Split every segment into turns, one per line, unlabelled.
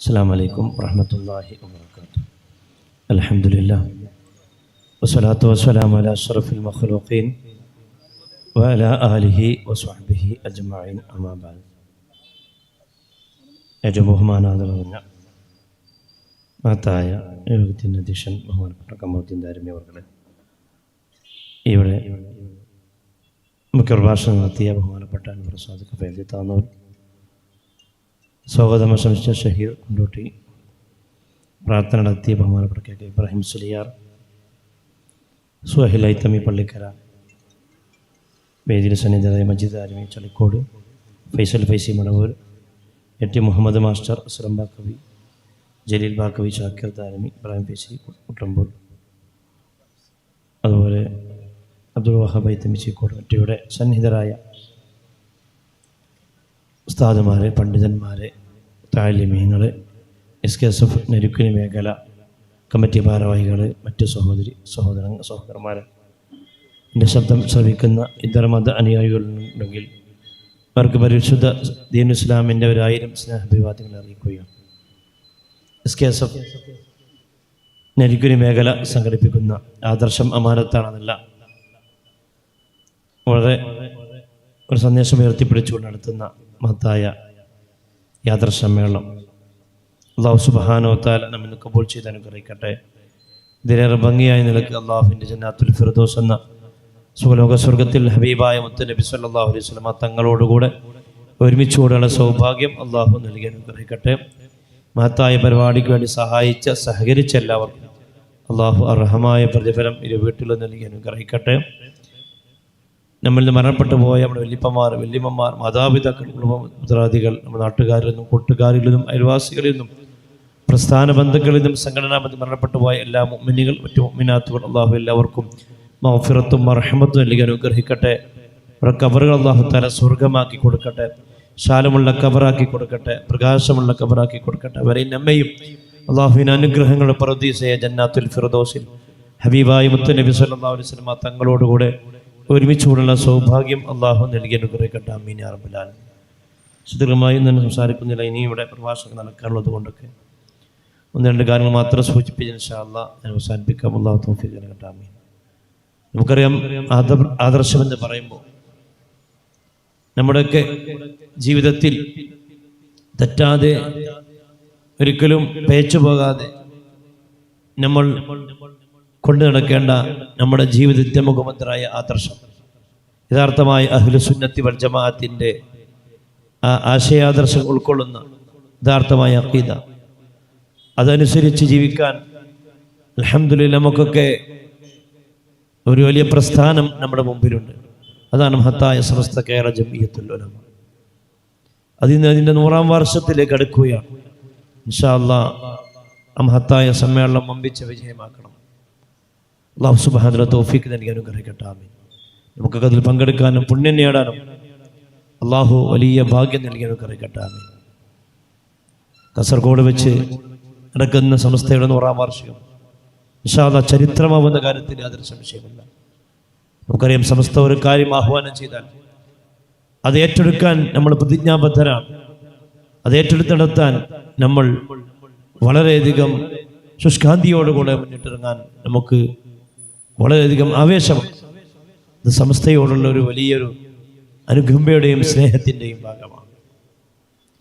السلام عليكم ورحمة الله وبركاته الحمد لله والصلاة والسلام على أشرف المخلوقين وعلى آله وصحبه أجمعين أما بعد ഏറ്റവും ബഹുമാനാദർ പറഞ്ഞ മഹത്തായ യോഗത്തിൻ്റെ അധ്യക്ഷൻ ബഹുമാനപ്പെട്ട കമ്മൂത്തിൻ ദാരമ്യ അവർകളെ ഇവിടെ മുഖ്യ പ്രഭാഷണം നടത്തിയ ബഹുമാനപ്പെട്ട അനുപ്ര സാദിഖ് ഫൈസി താന്നൂർ സ്വാഗതം ആശംസിച്ച ഷഹീർ കുണ്ടോട്ടി. പ്രാർത്ഥന നടത്തിയ ബഹുമാനപ്പെട്ട കെ കെ ഇബ്രാഹിം സുലിയാർ സുഹൈൽ ഐത്തമി പള്ളിക്കര വേദിയിൽ സന്നിധരായ മജിദ് ആരമി ചളിക്കോട് ഫൈസൽ ഫൈസി മണവൂർ എ മുഹമ്മദ് മാസ്റ്റർ അസ്ലം ബാക്കവി ജലീൽ ബാക്കവി ഷാക്കിർ താരമി ഇബ്രാഹിം ഫൈസി കുട്ടമ്പൂർ. അതുപോലെ അബ്ദുൾ വഹാബ് ഐത്തമി ചീക്കോട് മറ്റിവിടെ സന്നിഹിതരായ ഉസ്താദുമാരെ പണ്ഡിതന്മാരെ താലിമീങ്ങൾ S K S F Nerukkini മേഖല കമ്മിറ്റി ഭാരവാഹികൾ മറ്റ് സഹോദരി സഹോദര സഹോദരന്മാർ എന്റെ ശബ്ദം ശ്രവിക്കുന്ന ഇതര മത അനുയായികളുണ്ടെങ്കിൽ അവർക്ക് പരിശുദ്ധ ദീൻ ഇസ്ലാമിന്റെ ഒരായിരം സ്നേഹാഭിവാദ്യങ്ങൾ അറിയിക്കുകയാണ്. S K S F Nerukkuni മേഖല സംഘടിപ്പിക്കുന്ന ആദർശം അമാനത്താണെന്നല്ല വളരെ ഒരു സന്ദേശം ഉയർത്തിപ്പിടിച്ചുകൊണ്ട് നടത്തുന്ന മഹത്തായ യാത്ര സമ്മേളനം അള്ളാഹു സുബാനോത്താൽ നമ്മിന്ന് കബൂൾ ചെയ്ത് അനുഗ്രഹിക്കട്ടെ. ഇതിലേറെ ഭംഗിയായ നിലയ്ക്ക് അള്ളാഹുവിന്റെ ജന്നാത്തുൽ ഫിറദോസ് എന്ന സുഖലോക സ്വർഗത്തിൽ ഹബീബായ മുത്ത് നബി സല്ലാഹു അലൈഹി സ്വലമ തങ്ങളോടുകൂടെ ഒരുമിച്ചുകൂടെയുള്ള സൗഭാഗ്യം അള്ളാഹു നൽകി അനുഗ്രഹിക്കട്ടെ. മഹത്തായ പരിപാടിക്ക് വേണ്ടി സഹായിച്ച സഹകരിച്ച എല്ലാവർക്കും അള്ളാഹു അർഹമായ പ്രതിഫലം ഇരു വീട്ടിലും നൽകി അനുഗ്രഹിക്കട്ടെ. നിന്ന് മരണപ്പെട്ടു പോയ നമ്മുടെ വല്യപ്പന്മാർ വല്യമ്മമാർ മാതാപിതാക്കൾ കുടുംബമിത്രാദികൾ നമ്മുടെ നാട്ടുകാരിൽ നിന്നും കൂട്ടുകാരിൽ നിന്നും അയൽവാസികളിൽ നിന്നും പ്രസ്ഥാന ബന്ധുക്കളിൽ നിന്നും സംഘടനാ ബന്ധം മരണപ്പെട്ടു പോയ എല്ലാ മുമ്മിനികൾ മറ്റു മുമ്മിനാത്തുകൾ അള്ളാഹു എല്ലാവർക്കും മൗഫിറത്തും മർഹമത്തും നൽകി അനുഗ്രഹിക്കട്ടെ. അവരുടെ അള്ളാഹു തല സ്വർഗമാക്കി കൊടുക്കട്ടെ. ശാലമുള്ള കബറാക്കി കൊടുക്കട്ടെ. പ്രകാശമുള്ള കബറാക്കി കൊടുക്കട്ടെ. അവരെയും നമ്മയും അള്ളാഹുവിന് അനുഗ്രഹങ്ങളുടെ പ്രതീസയ ജന്നാത്തുൽ ഫിറദോസിൽ ഹബീബായി മുത്തു നബി സല്ലാ അലൈഹി തങ്ങളോടുകൂടെ ഒരുമിച്ചുകൂടുള്ള സൗഭാഗ്യം അള്ളാഹു നൽകി അനുഗ്രഹിക്കട്ടെ. മീനി അറബിലാൽ സുദീർഘമായി തന്നെ സംസാരിക്കുന്നില്ല. ഇനി ഇവിടെ പ്രഭാഷണം നടക്കാനുള്ളത് കൊണ്ടൊക്കെ ഒന്ന് രണ്ട് കാര്യങ്ങൾ മാത്രം സൂചിപ്പിച്ചതിന് ശാല ഞാൻ അവസാനിപ്പിക്കാം. അള്ളാഹു തോഫിക്ക് നൽകട്ടെ. അമീൻ നമുക്കറിയാം ആദർ ആദർശം എന്ന് പറയുമ്പോൾ നമ്മുടെയൊക്കെ ജീവിതത്തിൽ തെറ്റാതെ ഒരിക്കലും പേച്ചു പോകാതെ നമ്മൾ കൊണ്ടു നടക്കേണ്ട നമ്മുടെ ജീവിതത്തെ മുഖമന്ത്രായ ആദർശം യഥാർത്ഥമായി അഹ്ലുസുന്നത്തി വൽ ജമാഅത്തിന്റെ ആ ആശയാദർശം ഉൾക്കൊള്ളുന്ന യഥാർത്ഥമായ അക്കീത അതനുസരിച്ച് ജീവിക്കാൻ അലഹമുല്ല നമുക്കൊക്കെ ഒരു വലിയ പ്രസ്ഥാനം നമ്മുടെ മുമ്പിലുണ്ട്. അതാണ് മഹത്തായ സമസ്ത കേരള ജമീയത്തുൽ ഉലമ. അതിന് അതിന്റെ നൂറാം വർഷത്തിലേക്ക് അടുക്കുകയാണ്. ഇൻഷാ ആ മഹത്തായ സമ്മേളനം വമ്പിച്ച വിജയമാക്കണം. അള്ളാഹു സുബാനുള്ള തോഫിക്ക് നൽകി അനുഗ്രഹിക്കട്ടെ ആമീൻ. നമുക്കൊക്കെ അതിൽ പങ്കെടുക്കാനും പുണ്യം നേടാനും അള്ളാഹു വലിയ ഭാഗ്യം നൽകി അനുഗ്രഹിക്കട്ടെ ആമീൻ. കാസർഗോഡ് വെച്ച് നടക്കുന്ന സംസ്ഥയുടെ നൂറാം വാർഷികം വിശാല ചരിത്രമാവുന്ന കാര്യത്തിൽ യാതൊരു സംശയമില്ല നമുക്കറിയാം സംസ്ഥ ഒരു കാര്യം ആഹ്വാനം ചെയ്താൽ അത് ഏറ്റെടുക്കാൻ നമ്മൾ പ്രതിജ്ഞാബദ്ധരാണ്. അത് ഏറ്റെടുത്ത് നടത്താൻ നമ്മൾ വളരെയധികം ശുഷ്കാന്തിയോടുകൂടെ മുന്നിട്ടിറങ്ങാൻ നമുക്ക് വളരെയധികം ആവേശമാണ്. ഇത് സമസ്തയോടുള്ള ഒരു വലിയൊരു അനുകമ്പയുടെയും സ്നേഹത്തിന്റെയും ഭാഗമാണ്.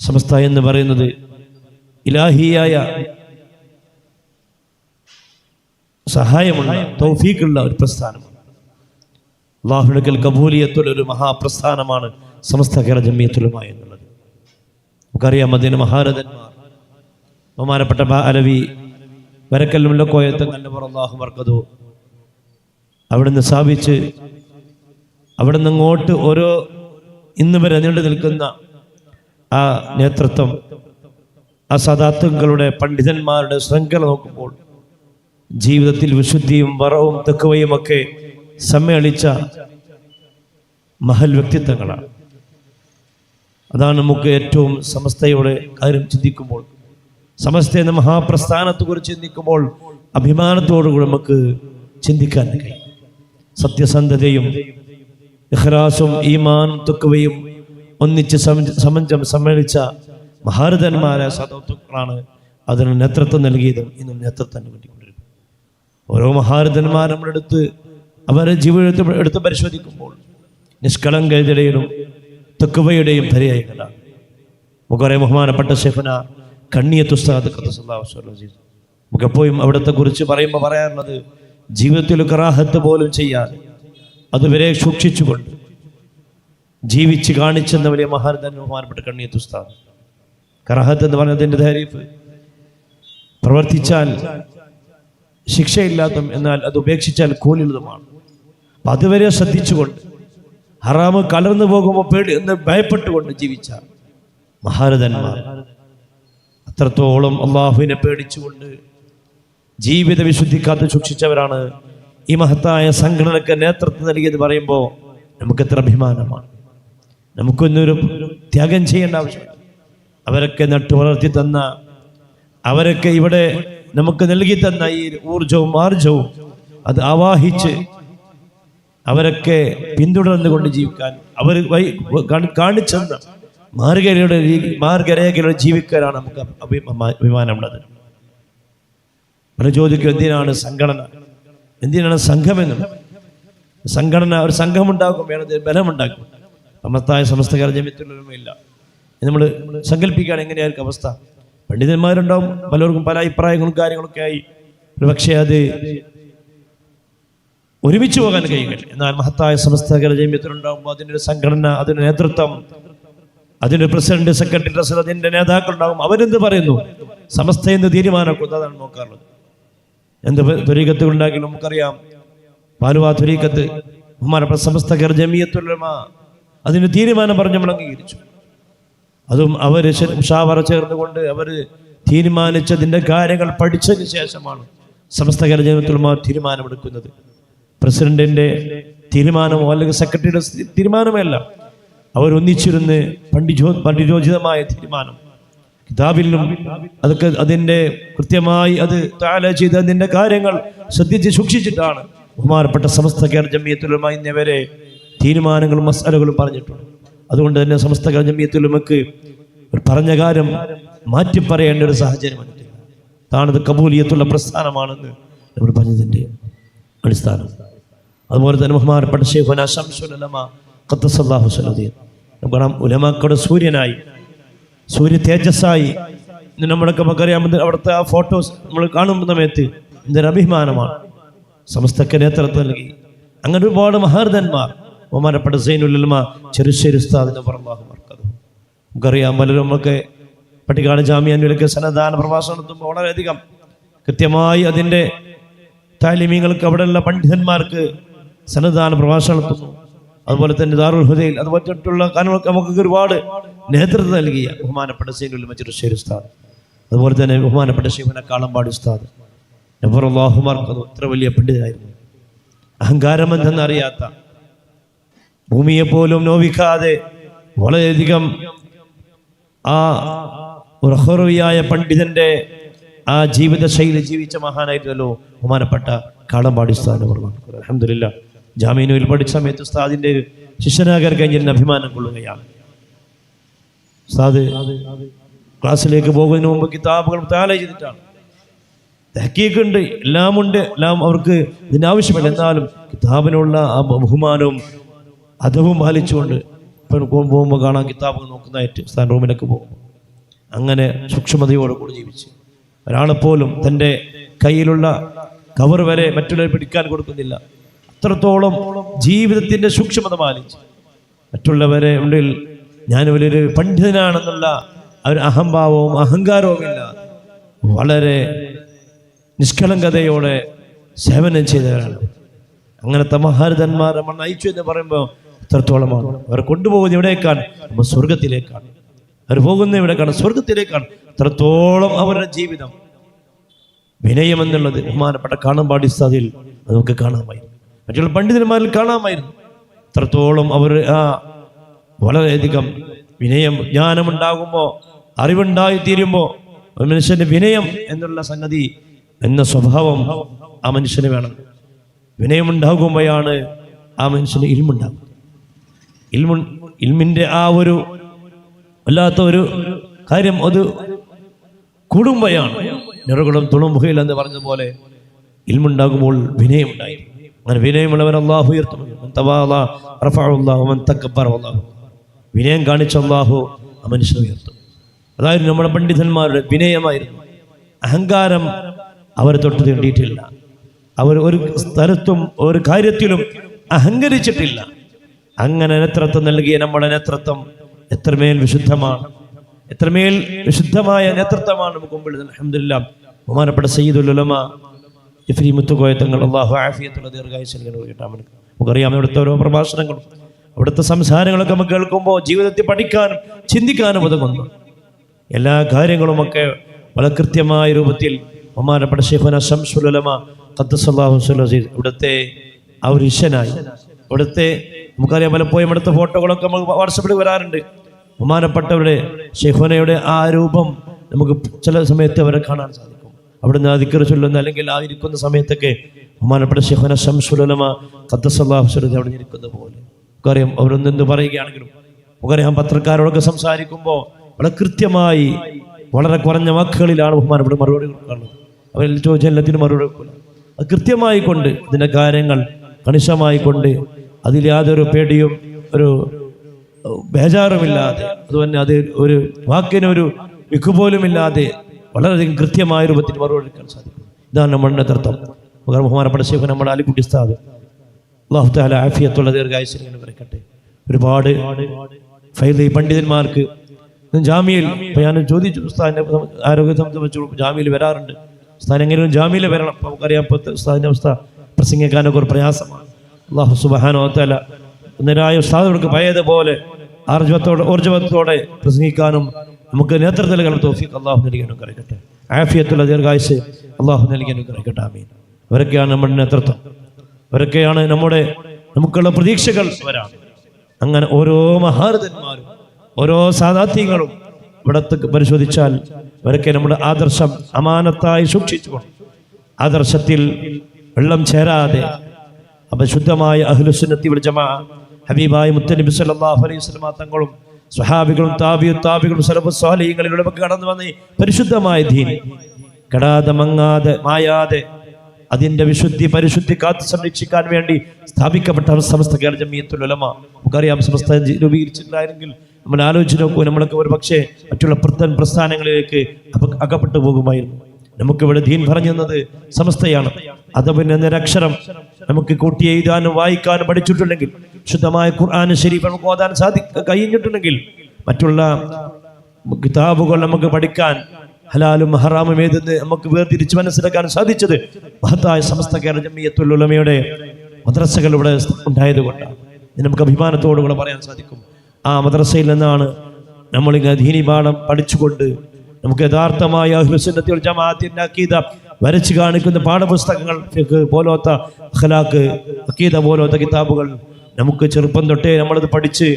സമസ്ത എന്ന് പറയുന്നത് ഇലാഹിയായ സഹായമുള്ള തൗഫീഖുള്ള ഒരു പ്രസ്ഥാനമാണ്. അള്ളാഹുടുക്കൽ കബൂലിയത്തുള്ള ഒരു മഹാപ്രസ്ഥാനമാണ് സമസ്ത കേരള ജമ്മിയത്തുലുമ എന്നുള്ളത്. നമുക്കറിയാം അതിന് മഹാരഥന്മാർ ബഹുമാനപ്പെട്ട അലവി വരക്കല്ലുമുള്ള കോയത്തും പുറം അള്ളാഹു മർക്കതോ അവിടുന്ന് സ്ഥാപിച്ച് അവിടുന്ന് അങ്ങോട്ട് ഓരോ ഇന്ന് വരെ നീണ്ടു നിൽക്കുന്ന ആ നേതൃത്വം ആ സദാത്വങ്ങളുടെ പണ്ഡിതന്മാരുടെ ശൃംഖല നോക്കുമ്പോൾ ജീവിതത്തിൽ വിശുദ്ധിയും വറവും തെക്കുവയും ഒക്കെ സമ്മേളിച്ച മഹൽ വ്യക്തിത്വങ്ങളാണ്. അതാണ് നമുക്ക് ഏറ്റവും സമസ്തയുടെ കാര്യം ചിന്തിക്കുമ്പോൾ സമസ്ത എന്ന മഹാപ്രസ്ഥാനത്തെക്കുറിച്ച് ചിന്തിക്കുമ്പോൾ അഭിമാനത്തോടുകൂടി നമുക്ക് ചിന്തിക്കാൻ കഴിയും. സത്യസന്ധതയും ഇഖ്ലാസും ഈമാനും തുക്കവയും ഒന്നിച്ച് സമ- സമഞ്ചം സമ്മേളിച്ച മഹാരഥന്മാരായ സദോത്തുക്കളാണ് അതിന് നേതൃത്വം നൽകിയത്. ഇന്നും നേതൃത്വം കിട്ടിക്കൊണ്ടിരിക്കും ഓരോ മഹാരഥന്മാർ നമ്മളെടുത്ത് അവരെ ജീവിതത്തിൽ എടുത്ത് പരിശോധിക്കുമ്പോൾ നിഷ്കളങ്കതയുടെയും തെക്കുവയുടെയും പര്യായങ്ങളാണ്. മുഖറെ ബഹുമാനപ്പെട്ട ഷെഫന കണ്ണിയത്തുസ്താദ് നമുക്കെപ്പോഴും അവിടത്തെ കുറിച്ച് പറയുമ്പോൾ പറയാറുള്ളത് ജീവിതത്തിൽ കറാഹത്ത് പോലും ചെയ്യാതെ അതുവരെ സൂക്ഷിച്ചുകൊണ്ട് ജീവിച്ച് കാണിച്ചെന്ന വലിയ മഹാരഥൻ ബഹുമാനപ്പെട്ട കണ്ണിയത്തുസ്താദ് കറാഹത്ത് എന്ന് പറഞ്ഞതിന്റെ പ്രവർത്തിച്ചാൽ ശിക്ഷയില്ലാത്ത എന്നാൽ അത് ഉപേക്ഷിച്ചാൽ കൂലിയുള്ളതുമാണ്. അപ്പം അതുവരെ ശ്രദ്ധിച്ചുകൊണ്ട് ഹറാമ് കലർന്നു പോകുമ്പോൾ പേടി എന്ന് ഭയപ്പെട്ടുകൊണ്ട് ജീവിച്ച മഹാരഥന്മാർ അത്രത്തോളം അള്ളാഹുവിനെ പേടിച്ചുകൊണ്ട് ജീവിത വിശുദ്ധി കാത്തു സൂക്ഷിച്ചവരാണ്. ഈ മഹത്തായ സംഘടനക്ക് നേതൃത്വം നൽകിയത് പറയുമ്പോൾ നമുക്ക് എത്ര അഭിമാനമാണ്. നമുക്കൊന്നൊരു ത്യാഗം ചെയ്യേണ്ട ആവശ്യമില്ല. അവരൊക്കെ നട്ടു വളർത്തി തന്ന അവരൊക്കെ ഇവിടെ നമുക്ക് നൽകി തന്ന ഈ ഊർജവും ആർജവും അത് ആവാഹിച്ച് അവരൊക്കെ പിന്തുടർന്നുകൊണ്ട് ജീവിക്കാൻ അവർ കാണിച്ചെന്ന മാർഗരയുടെ മാർഗരേഖയുടെ ജീവിക്കാനാണ് നമുക്ക് അഭിമാ- അഭിമാനമുള്ളത്. പല ചോദിക്കും എന്തിനാണ് സംഘടന? എന്തിനാണ് സംഘമെന്നും? സംഘടന ഒരു സംഘമുണ്ടാക്കും വേണത് ബലമുണ്ടാക്കും. സമസ്തായ സമസ്തകാര ജമ്യത്തിലൊരുമില്ല നമ്മൾ സങ്കല്പിക്കുകയാണ് എങ്ങനെയായിരിക്കും അവസ്ഥ. പണ്ഡിതന്മാരുണ്ടാവും പലർക്കും പല അഭിപ്രായങ്ങളും കാര്യങ്ങളൊക്കെ ആയി. പക്ഷേ അത് ഒരുമിച്ച് പോകാൻ കഴിയുക എന്നാൽ മഹത്തായ സമസ്തകര ജമ്യത്തിലുണ്ടാകുമ്പോൾ അതിന്റെ സംഘടന അതിന്റെ നേതൃത്വം അതിന്റെ പ്രസിഡന്റ് സെക്രട്ടറി ട്രഷറർ അതിന്റെ നേതാക്കളുണ്ടാകും അവരെന്ത് പറയുന്നു? സമസ്ത എന്ന് തീരുമാനമാക്കുന്നത് അതാണ് നോക്കാറുള്ളത്. എന്ത് ത്വരീകത്തുകൾ ഉണ്ടാക്കിയാലും നമുക്കറിയാം. പാലുവാ ത്വരീകത്ത് ബഹുമാനപ്പെട്ട സമസ്തകർ ജമിയത്തുലമ അതിന് തീരുമാനം പറഞ്ഞ് നമ്മൾ അംഗീകരിച്ചു. അതും അവർ ഉഷാവറ ചേർന്നുകൊണ്ട് അവർ തീരുമാനിച്ചതിന്റെ കാര്യങ്ങൾ പഠിച്ചതിന് ശേഷമാണ് സമസ്തകര ജമിയത്തുലമ തീരുമാനമെടുക്കുന്നത്. പ്രസിഡന്റിന്റെ തീരുമാനമോ അല്ലെങ്കിൽ സെക്രട്ടറിയുടെ തീരുമാനമല്ല അവരൊന്നിച്ചിരുന്ന് പണ്ഡിജോ പണ്ഡിരോചിതമായ തീരുമാനം കിതാബിലും അതൊക്കെ അതിന്റെ കൃത്യമായി അത് താല ചെയ്ത് അതിന്റെ കാര്യങ്ങൾ ശ്രദ്ധിച്ച് സൂക്ഷിച്ചിട്ടാണ് ബഹുമാനപ്പെട്ട സമസ്ത കേരള ജമിയത്തുലമായി ഇന്നവരെ തീരുമാനങ്ങളും മസാലകളും പറഞ്ഞിട്ടുണ്ട്. അതുകൊണ്ട് തന്നെ സമസ്ത കേരള ജമ്മിയത്തിലുമക്ക് ഒരു പറഞ്ഞ കാര്യം മാറ്റി പറയേണ്ട ഒരു സാഹചര്യം വന്നിട്ടില്ല. താണത് കബൂലിയത്തുള്ള പ്രസ്ഥാനമാണെന്ന് നമ്മൾ പറഞ്ഞതിന്റെ അടിസ്ഥാനം. അതുപോലെ തന്നെ ബഹുമാനപ്പെട്ട ഷെയ്ഖുന ഷംസുലമ ഖത്തസല്ലാഹു സലദീൻ നമുക്ക് ഉലമാക്കളുടെ സൂര്യനായി സൂര്യ തേജസ്സായി. നമ്മളൊക്കെ നമുക്കറിയാം അവിടുത്തെ ആ ഫോട്ടോസ് നമ്മൾ കാണുമ്പോൾ സമയത്ത് എന്തൊരു അഭിമാനമാണ്. സമസ്തക്ക് നേതൃത്വം നൽകി. അങ്ങനെ ഒരുപാട് മഹർദന്മാർ ബഹുമാനപ്പെട്ട സൈനുലമ ചെറുശ്ശേരി ഉസ്താദിനെ പറഞ്ഞു നമുക്കറിയാം പലരും നമുക്ക് പട്ടിക്കാട് ജാമ്യാനുവിലൊക്കെ സന്നദ്ധാന പ്രഭാഷണം നടത്തുമ്പോൾ വളരെയധികം കൃത്യമായി അതിന്റെ താലിമീങ്ങൾക്ക് അവിടെയുള്ള പണ്ഡിതന്മാർക്ക് സന്നദ്ധാന പ്രഭാഷണം നടത്തുന്നു. അതുപോലെ തന്നെ ദാറുൽ ഹുദയിൽ അതുപോലെയുള്ള കാര്യങ്ങളൊക്കെ നമുക്ക് ഒരുപാട് നേതൃത്വം നൽകിയ ബഹുമാനപ്പെട്ട സൈനുൽ മജുർ ഷെയ്ർ ഉസ്താദ്. അതുപോലെ തന്നെ ബഹുമാനപ്പെട്ട ശിവന കാളമ്പാടി ഉസ്താദ്. നബറുല്ലാഹുമാർക്ക് ഇത്ര വലിയ പണ്ഡിതായിരുന്നു. ഭൂമിയെ പോലും നോവിക്കാതെ വളരെയധികം ആ ഒരു ഹൊറവിയായ പണ്ഡിതന്റെ ആ ജീവിത ശൈലി ജീവിച്ച മഹാനായിരുന്നല്ലോ ബഹുമാനപ്പെട്ട കാളമ്പാടി സ്ഥാനം അഹമ്മദില്ല ജാമീനുവിൽ പഠിച്ച സമയത്ത് ഉസ്താദിന്റെ ശിഷ്യനാകാൻ കഴിഞ്ഞതിന് അഭിമാനം കൊള്ളുകയാണ്. ഉസ്താദ് ക്ലാസ്സിലേക്ക് പോകുന്നതിന് മുമ്പ് കിതാബുകൾ താല ചെയ്തിട്ടാണ്. തഹക്കീക്കുണ്ട് എല്ലാം ഉണ്ട് എല്ലാം അവർക്ക് ഇതിനാവശ്യമില്ല എന്നാലും കിതാബിനുള്ള ആ ബഹുമാനവും അധവും പാലിച്ചുകൊണ്ട് ഇപ്പം പോകുമ്പോൾ കാണാൻ കിതാബ് നോക്കുന്നതായിട്ട് ഉസ്താൻ റൂമിലൊക്കെ പോകുമ്പോൾ അങ്ങനെ സൂക്ഷ്മതയോടെ കൂടി ജീവിച്ച്. ഒരാളെപ്പോലും തന്റെ കയ്യിലുള്ള കവർ വരെ മറ്റുള്ളവർ പിടിക്കാൻ കൊടുക്കുന്നില്ല. അത്രത്തോളം ജീവിതത്തിന്റെ സൂക്ഷ്മത പാലിച്ച്. മറ്റുള്ളവരെ ഉണ്ടിൽ ഞാൻ വലിയൊരു പണ്ഡിതനാണെന്നുള്ള ഒരു അഹംഭാവവും അഹങ്കാരവും ഇല്ലാതെ വളരെ നിഷ്കളങ്കതയോടെ സേവനം ചെയ്തവരാണ്. അങ്ങനത്തെ മഹാരഥന്മാർ നമ്മൾ നയിച്ചു എന്ന് പറയുമ്പോൾ എത്രത്തോളമാണ് അവർ കൊണ്ടുപോകുന്നത് എവിടേക്കാണ്? നമ്മൾ സ്വർഗത്തിലേക്കാണ് അവർ പോകുന്ന എവിടേക്കാണ്? സ്വർഗത്തിലേക്കാണ് എത്രത്തോളം അവരുടെ ജീവിതം വിനയമെന്നുള്ളത് ബഹുമാനപ്പെട്ട കാണാമ്പാടി സ്ഥതിൽ നമുക്ക് കാണാമായിരുന്നു. മറ്റുള്ള പണ്ഡിതന്മാരിൽ കാണാമായിരുന്നു. അത്രത്തോളം അവർ ആ വളരെയധികം വിനയം ജ്ഞാനമുണ്ടാകുമ്പോൾ അറിവുണ്ടായി തീരുമ്പോൾ ഒരു മനുഷ്യന്റെ വിനയം എന്നുള്ള സംഗതി എന്ന സ്വഭാവം ആ മനുഷ്യന് വേണം. വിനയമുണ്ടാകുമ്പോഴാണ് ആ മനുഷ്യന് ഇൽമുണ്ടാകും. ഇൽമു ഇൽമിന്റെ ആ ഒരു വല്ലാത്ത ഒരു കാര്യം അത് കുടുംബയാണ് നിറകുളം തുളുമ്പുകയിൽ എന്ന് പറഞ്ഞതുപോലെ ഇൽമുണ്ടാകുമ്പോൾ വിനയമുണ്ടായി അങ്ങനെ വിനയമുള്ളവൻ അള്ളാഹു ഉയർത്തും. വിനയം കാണിച്ച അള്ളാഹു ആ മനുഷ്യനെ ഉയർത്തും. അതായിരുന്നു നമ്മുടെ പണ്ഡിതന്മാരുടെ വിനയമായിരുന്നു. അഹങ്കാരം അവർ തൊട്ട് തീണ്ടിയിട്ടില്ല. അവർ ഒരു സ്ഥലത്തും ഒരു കാര്യത്തിലും അഹങ്കരിച്ചിട്ടില്ല. അങ്ങനെ നേതൃത്വം നൽകിയ നമ്മുടെ നേതൃത്വം എത്രമേൽ വിശുദ്ധമാണ്. എത്രമേൽ വിശുദ്ധമായ നേതൃത്വമാണ് നമുക്ക് മുമ്പിൽ. അലഹമില്ല ബഹുമാനപ്പെട്ട സയ്യിദുൽ ഉലമ ഇഫ്രി മുത്തുകോയ തങ്ങൾ അള്ളാഹു ആഫിയത്തുള്ള ദീർഘായുസ് കിട്ടാൻ നമുക്കറിയാം ഇവിടുത്തെ ഓരോ പ്രഭാഷണങ്ങളും അവിടുത്തെ സംസാരങ്ങളൊക്കെ നമുക്ക് കേൾക്കുമ്പോൾ ജീവിതത്തിൽ പഠിക്കാനും ചിന്തിക്കാനും ഉതകുന്നു. എല്ലാ കാര്യങ്ങളുമൊക്കെ വളരെ കൃത്യമായ രൂപത്തിൽ ബഹുമാനപ്പെട്ട ഷെയ്ഖുന ശംസുലമ ഖദ്ദസല്ലാഹു സുലസീദ് ഇവിടുത്തെ ആ ഒരു ഇഷനായി ഇവിടുത്തെ നമുക്കറിയാം പലപ്പോഴും ഇവിടുത്തെ ഫോട്ടോകളൊക്കെ നമുക്ക് വാട്സപ്പിൽ വരാറുണ്ട്. ബഹുമാനപ്പെട്ടവരുടെ ഷെയ്ഖുനയുടെ ആ രൂപം നമുക്ക് ചില സമയത്ത് അവരെ കാണാൻ സാധിക്കും. അവിടുന്ന് അതിക്കർ ചൊല്ലുന്ന അല്ലെങ്കിൽ ആ ഇരിക്കുന്ന സമയത്തൊക്കെ ബഹുമാനപ്പെട്ട ശിഹന ശംസുലമ ഖദ്ദസല്ലാഹു സുലസീദ് അവിടെ ഇരിക്കുന്ന പോലെ. നമുക്കറിയാം എന്ത് പറയുകയാണെങ്കിലും നമുക്കറിയാം പത്രക്കാരോടൊക്കെ സംസാരിക്കുമ്പോൾ വളരെ കൃത്യമായി വളരെ കുറഞ്ഞ വാക്കുകളിലാണ് ബഹുമാനപ്പെട്ട മറുപടി കൊടുക്കുന്നത് അവരിൽ ചോദിച്ച എല്ലാത്തിനും മറുപടി കൊടുക്കില്ല. അത് കൃത്യമായി കൊണ്ട് ഇതിന്റെ കാര്യങ്ങൾ കണിശമായി കൊണ്ട് അതിൽ യാതൊരു പേടിയും ഒരു ബേജാറുമില്ലാതെ അതുപോലെ അത് ഒരു വാക്കിനൊരു വിക്കു പോലുമില്ലാതെ വളരെയധികം കൃത്യമായ രൂപത്തിൽ മറുപടി എടുക്കാൻ സാധിക്കും. ഇതാണ് നമ്മുടെ നേതൃത്വം. മകർ ബഹുമാനപ്പെട്ട ശേഖൻ നമ്മുടെ അലിക്കുട്ടി സ്ഥാപനം അള്ളാഹു താല ആഫിയത്തുള്ള ദീർഘായുസിനെ വരക്കട്ടെ. ഒരുപാട് ഫൈലി പണ്ഡിതന്മാർക്ക് ജാമ്യയിൽ ഇപ്പം ഞാൻ ചോദിച്ചു ഉസ്താദിനെ ആരോഗ്യ സംബന്ധിച്ച് ജാമ്യയിൽ വരാറുണ്ട്. ഉസ്താൻ എങ്ങനെയും ജാമ്യയിൽ വരണം. അപ്പം നമുക്കറിയാം ഇപ്പോൾ ഉസ്താദിന്റെ അവസ്ഥ പ്രസംഗിക്കാനൊക്കെ ഒരു പ്രയാസമാണ്. അള്ളാഹു സുബഹാനോത്തല താല ഒന്നരായ ഉസ്താദുകൾക്ക് പഴയതുപോലെ ആർജവത്തോടെ ഊർജവത്തോടെ പ്രസംഗിക്കാനും നമുക്ക് നേതൃത്വം നൽകാനും തോഫിക്ക് അള്ളാഹു നൽകിയ അനുഗ്രഹിക്കട്ടെ. ആഫിയത്തുള്ള ദീർഘായുസ് അള്ളാഹു നൽകിയ അനുഗ്രഹിക്കട്ടെ. ആമീൻ. അവരൊക്കെയാണ് നമ്മുടെ നേതൃത്വം. അവരൊക്കെയാണ് നമ്മുടെ നമുക്കുള്ള പ്രതീക്ഷകൾ അവരാണ്. അങ്ങനെ ഓരോ മഹാരഥന്മാരും ഓരോ സാധാത്യങ്ങളും ഇവിടത്ത് പരിശോധിച്ചാൽ അവരൊക്കെ നമ്മുടെ ആദർശം അമാനത്തായി സൂക്ഷിച്ചുകൊണ്ട് ആദർശത്തിൽ വെള്ളം ചേരാതെ അപശുദ്ധമായ അഹ്ലുസുന്നത്തി ജമാ ഹബീബായ മുത്തനബി അലൈഹി വസല്ലമ തങ്ങളും സ്വഹാബികളും താബിയും താബികളും സലഫു സ്വാലയങ്ങളിലൂടെ നമുക്ക് കടന്നു വന്ന് പരിശുദ്ധമായ ദീൻ. കടാതെ മങ്ങാതെ മായാതെ അതിന്റെ വിശുദ്ധി പരിശുദ്ധി കാത്തു സംരക്ഷിക്കാൻ വേണ്ടി സ്ഥാപിക്കപ്പെട്ട സമസ്ത കേരള ജമിയത്തുൽ ഉലമ. നമുക്കറിയാം സമസ്ത രൂപീകരിച്ചിട്ടില്ലായിരുന്നെങ്കിൽ നമ്മൾ ആലോചിച്ച് നോക്കൂ നമ്മളൊക്കെ ഒരു പക്ഷേ മറ്റുള്ള പ്രത്തൻ പ്രസ്ഥാനങ്ങളിലേക്ക് അകപ്പെട്ടു പോകുമായിരുന്നു. നമുക്കിവിടെ ദീൻ പറഞ്ഞു തന്നത് സമസ്തയാണ്. പിന്നെ നിരക്ഷരം നമുക്ക് കൂട്ടി എഴുതാനും വായിക്കാനും പഠിച്ചിട്ടുണ്ടെങ്കിൽ ശുദ്ധമായ ഖുർആാന് ശരീഫ് നമുക്ക് ഓതാൻ സാധി കഴിഞ്ഞിട്ടുണ്ടെങ്കിൽ മറ്റുള്ള കിതാബുകൾ നമുക്ക് പഠിക്കാൻ ഹലാലും ഹറാമും ഏതെന്ന് നമുക്ക് വേർതിരിച്ച് മനസ്സിലാക്കാൻ സാധിച്ചത് മഹത്തായ സമസ്ത കേരള ജമ്മിയത്തുള്ളമയുടെ മദ്രസകൾ ഇവിടെ ഉണ്ടായത് കൊണ്ടാണ് നമുക്ക് അഭിമാനത്തോടുകൂടെ പറയാൻ സാധിക്കും. ആ മദ്രസയിൽ നിന്നാണ് നമ്മളിങ്ങനെ ദീനി പാഠം പഠിച്ചുകൊണ്ട് നമുക്ക് യഥാർത്ഥമായ അഹ്ലുസുന്നത്തി വൽ ജമാഅത്തിന്റെ അക്കീദ വരച്ചു കാണിക്കുന്ന പാഠപുസ്തകങ്ങൾ പോലത്തെ അഖലാക്ക് അക്കീത പോലത്തെ കിതാബുകൾ നമുക്ക് ചെറുപ്പം തൊട്ടേ നമ്മളത് പഠിച്ച്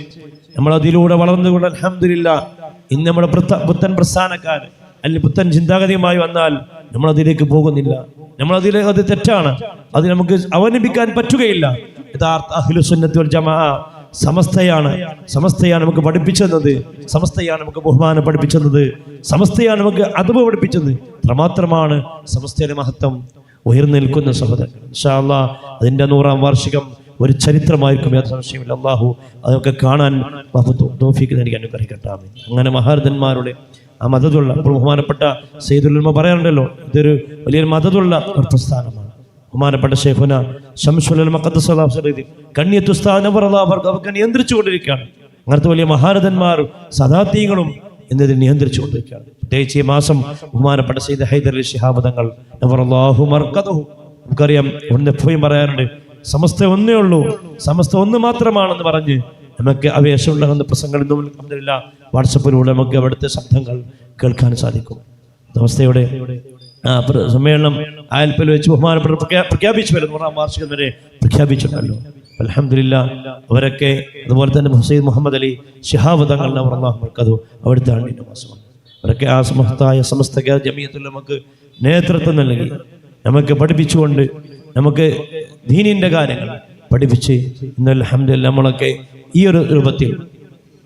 നമ്മളതിലൂടെ വളർന്നുകൊണ്ട് അലഹമില്ല ഇന്ന് നമ്മുടെ പുത്തൻ പ്രസ്ഥാനക്കാർ അല്ലെങ്കിൽ പുത്തൻ ചിന്താഗതിയുമായി വന്നാൽ നമ്മളതിലേക്ക് പോകുന്നില്ല. നമ്മളതിലേക്ക് അത് തെറ്റാണ്. അത് നമുക്ക് അവലംബിക്കാൻ പറ്റുകയില്ല. യഥാർത്ഥ അഖിലുസുന്നത്തി വൽ ജമാ സമസ്തയാണ്. സമസ്തയാണ് നമുക്ക് പഠിപ്പിച്ചെന്നത്. സമസ്തയാണ് നമുക്ക് ബഹുമാനം പഠിപ്പിച്ചെന്നത്. സമസ്തയാണ് നമുക്ക് അതവ് പഠിപ്പിച്ചത് അത്രമാത്രമാണ് സമസ്തയുടെ മഹത്വം. ഉയർന്നു നിൽക്കുന്ന സഹോദരൻ. അതിന്റെ നൂറാം വാർഷികം ഒരു ചരിത്രമായിരിക്കും യാതൊരു സംശയമില്ല അള്ളാഹു അതൊക്കെ കാണാൻ തൗഫീഖ് എനിക്ക് അനുഗ്രഹിക്കട്ടെ അങ്ങനെ മഹാരഥന്മാരുടെ ആ മതതുള്ള അപ്പോൾ ബഹുമാനപ്പെട്ട സെയ്ദുൽമ പറയാറുണ്ടല്ലോ ഇതൊരു വലിയൊരു മതതുള്ള ഒരു പ്രസ്ഥാനമാണ് ബഹുമാനപ്പെട്ട ഷെയ്ഫുന ഷംസുൽ മഖദ്ദസ്സലാഹു കണ്യത്തുസ്താൻ അവർ അവർക്ക് അവർക്ക് നിയന്ത്രിച്ചുകൊണ്ടിരിക്കുകയാണ്. അങ്ങനത്തെ വലിയ മഹാരഥന്മാർ സദാത്യങ്ങളും എന്നതിൽ നിയന്ത്രിച്ചുകൊണ്ടിരിക്കുകയാണ്. പ്രത്യേകിച്ച് ഈ മാസം ബഹുമാനപ്പെട്ട സെയ്ദ് ഹൈദർ അലി മർക്കദഹു നമുക്കറിയാം ഇവിടുന്ന് എപ്പോഴും പറയാറുണ്ട് സമസ്ത ഒന്നേ ഉള്ളൂ. സമസ്ത ഒന്ന് മാത്രമാണെന്ന് പറഞ്ഞ് നമുക്ക് അവേശമുണ്ടാകുന്ന പ്രസംഗങ്ങൾ ഇന്നും അൽഹംദുലില്ലാ വാട്സപ്പിലൂടെ നമുക്ക് അവിടുത്തെ ശബ്ദങ്ങൾ കേൾക്കാൻ സാധിക്കും. സമസ്തയുടെ സമ്മേളനം ആയൽപ്പിൽ വെച്ച് ബഹുമാനപ്പെട്ട പ്രഖ്യാ- പ്രഖ്യാപിച്ചു വരുന്നു നൂറാം വാർഷികം വരെ പ്രഖ്യാപിച്ചിട്ടുണ്ടല്ലോ. അലഹമില്ല അവരൊക്കെ അതുപോലെ തന്നെ ഹുസൈൻ മുഹമ്മദ് അലി ഷിഹാബ് തങ്ങൾ അള്ളാഹു അവിടുത്തെ ആണ്ടിന്റെ മാസമാണ് അവരൊക്കെ ആ സമസ്തായ സമസ്ത ജമീയത്തിൽ നമുക്ക് നേതൃത്വം നൽകി. നമുക്ക് പഠിപ്പിച്ചുകൊണ്ട് നമുക്ക് ദീനിന്റെ കാര്യങ്ങൾ പഠിപ്പിച്ച് ഇന്ന് അൽഹംദുലില്ലാ നമ്മളൊക്കെ ഈ ഒരു രൂപത്തിൽ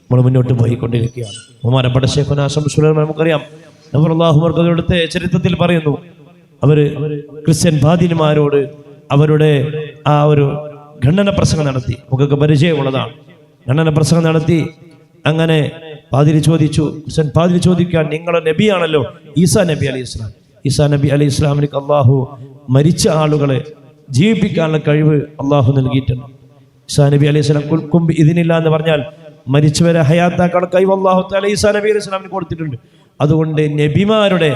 നമ്മൾ മുന്നോട്ട് പോയിക്കൊണ്ടിരിക്കുകയാണ്. ബഹുമാനപ്പെട്ട ഷേഖുന നമുക്കറിയാം. അള്ളാഹുമർക്ക് അവിടുത്തെ ചരിത്രത്തിൽ പറയുന്നു അവർ ക്രിസ്ത്യൻ ഭാതിന്മാരോട് അവരുടെ ആ ഒരു ഖണ്ഡന പ്രസംഗം നടത്തി. നമുക്കൊക്കെ പരിചയമുള്ളതാണ്. ഖണ്ഡന പ്രസംഗം നടത്തി അങ്ങനെ പാതിരി ചോദിച്ചു ക്രിസ്ത്യൻ പാതിരി ചോദിക്കാൻ നിങ്ങളുടെ നബിയാണല്ലോ ഈസാ നബി അലൈഹി ഇസ്ലാം ഈസാ നബി അലൈഹി ഇസ്ലാമിലേക്ക് അള്ളാഹു മരിച്ച ആളുകളെ ജീവിപ്പിക്കാനുള്ള കഴിവ് അള്ളാഹു നൽകിയിട്ടുണ്ട്. ഈസാ നബി അലൈഹി സ്വലാം കുമ്പ് ഇതിനില്ല എന്ന് പറഞ്ഞാൽ മരിച്ചവരെ ഹയാത്താക്കാനുള്ള കഴിവ് അള്ളാഹു താല ഈസാ നബി അലൈഹി സ്വലാമിന് കൊടുത്തിട്ടുണ്ട്. അതുകൊണ്ട് നബിമാരുടെ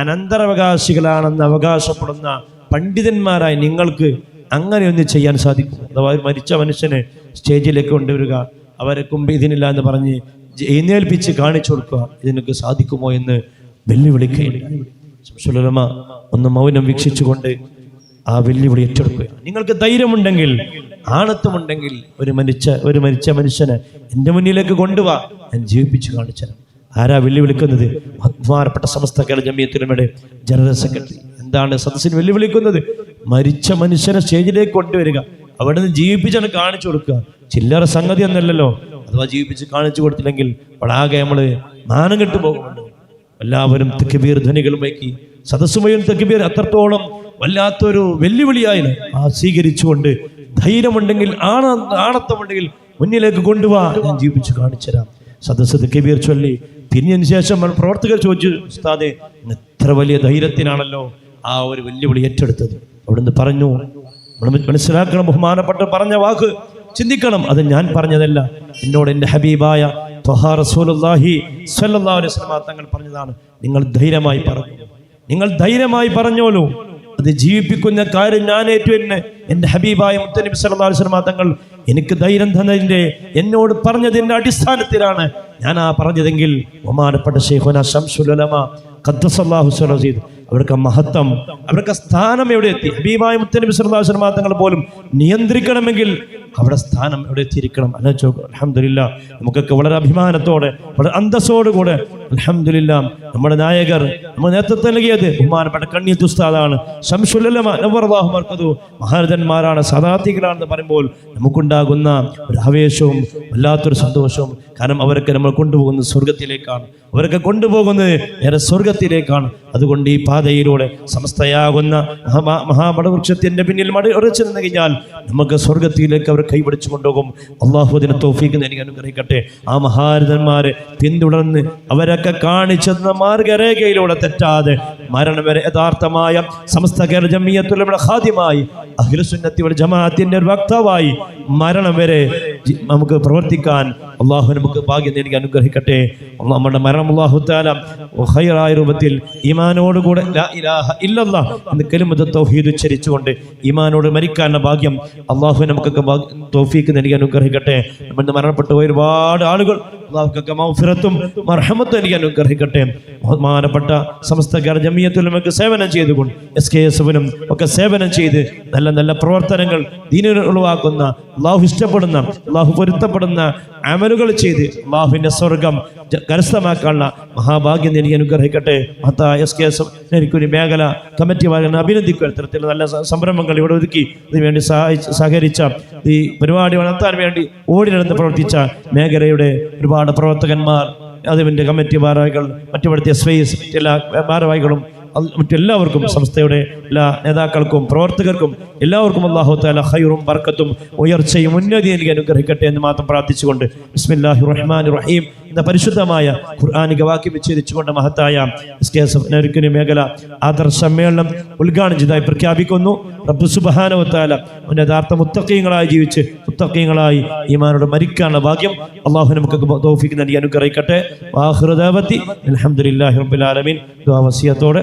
അനന്തരാവകാശികളാണെന്ന് അവകാശപ്പെടുന്ന പണ്ഡിതന്മാരായി നിങ്ങൾക്ക് അങ്ങനെയൊന്ന് ചെയ്യാൻ സാധിക്കും. അഥവാ മരിച്ച മനുഷ്യനെ സ്റ്റേജിലേക്ക് കൊണ്ടുവരിക അവരെ കുമ്പ് ഇതിനില്ല എന്ന് പറഞ്ഞ് എഴുന്നേൽപ്പിച്ച് കാണിച്ചു കൊടുക്കുക ഇതിനൊക്കെ സാധിക്കുമോ എന്ന് വെല്ലുവിളിക്കുകയാണ്. സുലമ ഒന്ന് മൗനം വീക്ഷിച്ചുകൊണ്ട് ആ വെല്ലുവിളി ഏറ്റെടുക്കുക. നിങ്ങൾക്ക് ധൈര്യമുണ്ടെങ്കിൽ ആണത്വമുണ്ടെങ്കിൽ ഒരു മരിച്ച ഒരു മരിച്ച മനുഷ്യനെ എന്റെ മുന്നിലേക്ക് കൊണ്ടുവാ. ഞാൻ ജീവിപ്പിച്ചു കാണിച്ചു ആരാ വെല്ലുവിളിക്കുന്നത് ബഹുമാനപ്പെട്ട സമസ്ത കേരള ജമിയത്തിലുമയുടെ ജനറൽ സെക്രട്ടറി. എന്താണ് സദസ്സിന് വെല്ലുവിളിക്കുന്നത് മരിച്ച മനുഷ്യനെ സ്റ്റേജിലേക്ക് കൊണ്ടുവരിക. അവിടെ നിന്ന് ജീവിപ്പിച്ചാണ് കാണിച്ചു കൊടുക്കുക. ചില്ലറ സംഗതി ഒന്നല്ലല്ലോ അഥവാ ജീവിപ്പിച്ച് കാണിച്ചു കൊടുത്തില്ലെങ്കിൽ വളാകെ നമ്മൾ മാനം കെട്ടുപോകുന്നുണ്ട്. എല്ലാവരും തെക്കുബീർ ധ്വനികളുമേക്കി സദസ്സുമയും തെക്കുബീർ അത്രത്തോളം വല്ലാത്തൊരു വെല്ലുവിളിയായി ആ സ്വീകരിച്ചുകൊണ്ട് ധൈര്യമുണ്ടെങ്കിൽ ആണ ആണത്തമുണ്ടെങ്കിൽ മുന്നിലേക്ക് കൊണ്ടുപോവാ ഞാൻ ജീവിപ്പിച്ച് കാണിച്ചുതരാം. സദസ്സത് കബീർ ചൊല്ലി. തിരിഞ്ഞതിന് ശേഷം പ്രവർത്തകർ ചോദിച്ചു ഉസ്താദെ എത്ര വലിയ ധൈര്യത്തിനാണല്ലോ ആ ഒരു വെല്ലുവിളി ഏറ്റെടുത്തത്. അവിടുന്ന് പറഞ്ഞു മനസ്സിലാക്കണം ബഹുമാനപ്പെട്ട് പറഞ്ഞ വാക്ക്. ചിന്തിക്കണം അത് ഞാൻ പറഞ്ഞതല്ല. എന്നോട് എന്റെ ഹബീബായ അലൈഹി തങ്ങൾ പറഞ്ഞതാണ്. നിങ്ങൾ ധൈര്യമായി പറഞ്ഞു. നിങ്ങൾ ധൈര്യമായി പറഞ്ഞോളൂ. അത് ജീവിപ്പിക്കുന്ന കാര്യം ഞാൻ ഏറ്റു എന്നെ എന്റെ ഹബീബായ മുത്തനബി സല്ലല്ലാഹു അലൈഹി വസല്ലം തങ്ങൾ എനിക്ക് ധൈര്യം തന്നതിന്റെ എന്നോട് പറഞ്ഞതിന്റെ അടിസ്ഥാനത്തിലാണ് ഞാൻ ആ പറഞ്ഞതെങ്കിൽ ഒമാനപ്പെട്ട ഷെയ്ഖുന ശംസുലമ ഖദ്ദസല്ലാഹു സ്വലീദ് അവർക്ക് മഹത്വം അവർക്ക് സ്ഥാനം എവിടെ എത്തി? ഹബീബായ മുത്തനബി സല്ലല്ലാഹു അലൈഹി വസല്ലം തങ്ങൾ പോലും നിയന്ത്രിക്കണമെങ്കിൽ അവിടെ സ്ഥാനം എവിടെ എത്തിയിരിക്കണം? അലച്ചോ അലഹമില്ല നമുക്കൊക്കെ വളരെ അഭിമാനത്തോടെ വളരെ അന്തസ്സോടുകൂടെ അലഹമില്ല നമ്മുടെ നായകർ നമ്മൾ നേതൃത്വം നൽകിയത് ബഹുമാനപ്പെട്ട കണ്ണിയത്ത് ഉസ്താദാണ്. മഹാരഥന്മാരാണ് സദാർത്ഥികളാണെന്ന് പറയുമ്പോൾ നമുക്കുണ്ടാകുന്ന ഒരു ആവേശവും വല്ലാത്തൊരു സന്തോഷവും കാരണം അവരൊക്കെ നമ്മൾ കൊണ്ടുപോകുന്നത് സ്വർഗത്തിലേക്കാണ് അവരൊക്കെ കൊണ്ടുപോകുന്നത് നേരെ സ്വർഗത്തിലേക്കാണ് അതുകൊണ്ട് ഈ പാതയിലൂടെ സമസ്തയാകുന്ന മഹാ- പിന്നിൽ മടി ഉറച്ചു നിന്ന് കഴിഞ്ഞാൽ നമുക്ക് സ്വർഗത്തിലേക്ക് അവർ കൈപിടിച്ചു കൊണ്ടുപോകും. അള്ളാഹു അതിനെ തോഫീക്ക് എനിക്ക് അനുഗ്രഹിക്കട്ടെ. ആ മഹാരഥന്മാരെ പിന്തുടർന്ന് അവരൊക്കെ കാണിച്ചെന്ന മാർഗരേഖയിലൂടെ തെറ്റാതെ മരണം വരെ യഥാർത്ഥമായ സമസ്ത കേരള ഖാദ്യമായി അഖിലസുന്നത്തി വൽ ജമാഅത്തിന്റെ ഒരു വക്താവായി മരണം വരെ നമുക്ക് പ്രവർത്തിക്കാൻ അള്ളാഹു നമുക്ക് ഭാഗ്യം നേടി അനുഗ്രഹിക്കട്ടെ. നമ്മുടെ മരണം അള്ളാഹു താലായ രൂപത്തിൽ ഇലാഹ ഇല്ലല്ലാ എന്ന് കെലുമത തൗഹീദ് ഉച്ചരിച്ചുകൊണ്ട് ഈമാനോട് മരിക്കാനുള്ള ഭാഗ്യം അള്ളാഹു നമുക്കൊക്കെ തോഫീക്ക് നൽകി അനുഗ്രഹിക്കട്ടെ. നമ്മുടെ മരണപ്പെട്ടു ഒരുപാട് ആളുകൾ അള്ളാഹുക്കൊക്കെ മൗഫിറത്തും മർഹമത്തും എനിക്ക് അനുഗ്രഹിക്കട്ടെ. ബഹുമാനപ്പെട്ട സമസ്ത ഗർജമീയത്തിലും ഒക്കെ സേവനം ചെയ്തുകൊണ്ട് എസ് കെ എസ് എഫിനും ഒക്കെ സേവനം ചെയ്ത് നല്ല നല്ല പ്രവർത്തനങ്ങൾ ഉളവാക്കുന്ന അള്ളാഹു ഇഷ്ടപ്പെടുന്ന അള്ളാഹു പൊരുത്തപ്പെടുന്ന അമലുകൾ ചെയ്ത് അള്ളാഹുവിന്റെ സ്വർഗം കരസ്ഥമാക്കാനുള്ള മഹാഭാഗ്യം എനിക്ക് അനുഗ്രഹിക്കട്ടെ. മത്ത എസ് കെ എസ് എനിക്കൊരു മേഖല കമ്മിറ്റി വാങ്ങുന്ന അഭിനന്ദിക്കുക തരത്തിൽ നല്ല സംരംഭങ്ങൾ ഇവിടെ ഒതുക്കി ഇതിനുവേണ്ടി സഹായിച്ച് സഹകരിച്ച ഈ പരിപാടി വളർത്താൻ വേണ്ടി ഓടി നടന്ന് പ്രവർത്തിച്ച മേഖലയുടെ ഒരുപാട് പ്രവർത്തകന്മാർ അതിന്റെ കമ്മിറ്റി ഭാരവാഹികൾ മറ്റുപടുത്തിയ സ്പേസ് എല്ലാ ഭാരവാഹികളും മറ്റെല്ലാവർക്കും സംസ്ഥയുടെ എല്ലാ നേതാക്കൾക്കും പ്രവർത്തകർക്കും എല്ലാവർക്കും അള്ളാഹു താല ഹൈറും ബർക്കത്തും ഉയർച്ചയും ഉന്നതി നൽകി അനുഗ്രഹിക്കട്ടെ എന്ന് മാത്രം പ്രാർത്ഥിച്ചുകൊണ്ട് ബിസ്മില്ലാഹി റഹ്മാൻ റഹീം എന്ന പരിശുദ്ധമായ ഖുർആാനിക വാക്യം വിച്ഛേദിച്ചുകൊണ്ട് മഹത്തായ എസ് കെ എസ് എഫ് മേഖല ആദർശ സമ്മേളനം ഉദ്ഘാടനം ചെയ്തായി പ്രഖ്യാപിക്കുന്നു. റബ്ബു സുബാനവത്താല യഥാർത്ഥ മുത്തക്കീങ്ങളായി ജീവിച്ച് മുത്തക്കീങ്ങളായി ഈമാനോട് മരിക്കാനുള്ള ഭാഗ്യം അള്ളാഹു നമുക്ക് തോഫിക്ക് നൽകി അനുഗ്രഹിക്കട്ടെ. വാഹൃദേവത്തി അലഹമുല്ലാഹി റബ്ബുലാലമീൻ വസിയത്തോടെ